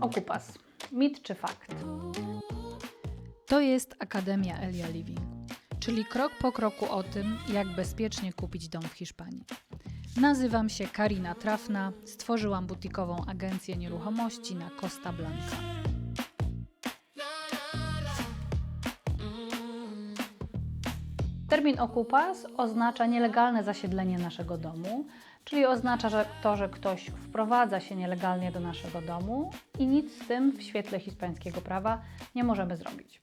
Okupas. Mit czy fakt? To jest Akademia Elia Living, czyli krok po kroku o tym, jak bezpiecznie kupić dom w Hiszpanii. Nazywam się Karina Trafna, stworzyłam butikową agencję nieruchomości na Costa Blanca. Termin okupas oznacza nielegalne zasiedlenie naszego domu, czyli oznacza że to, że ktoś wprowadza się nielegalnie do naszego domu i nic z tym w świetle hiszpańskiego prawa nie możemy zrobić.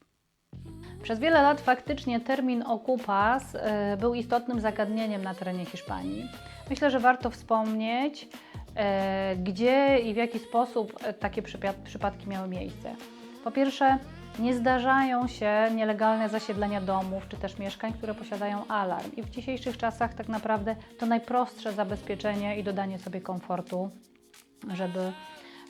Przez wiele lat faktycznie termin okupas y, był istotnym zagadnieniem na terenie Hiszpanii. Myślę, że warto wspomnieć, y, gdzie i w jaki sposób takie przypadki miały miejsce. Po pierwsze, nie zdarzają się nielegalne zasiedlenia domów czy też mieszkań, które posiadają alarm. I w dzisiejszych czasach tak naprawdę to najprostsze zabezpieczenie i dodanie sobie komfortu, żeby,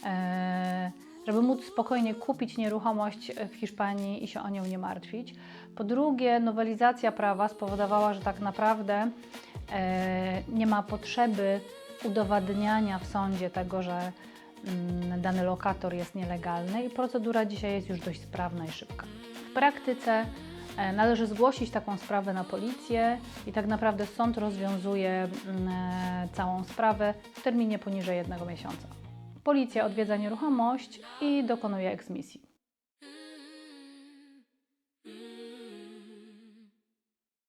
e, żeby móc spokojnie kupić nieruchomość w Hiszpanii i się o nią nie martwić. Po drugie, nowelizacja prawa spowodowała, że tak naprawdę e, nie ma potrzeby udowadniania w sądzie tego, że dany lokator jest nielegalny i procedura dzisiaj jest już dość sprawna i szybka. W praktyce e, należy zgłosić taką sprawę na policję i tak naprawdę sąd rozwiązuje mm, e, całą sprawę w terminie poniżej jednego miesiąca. Policja odwiedza nieruchomość i dokonuje eksmisji.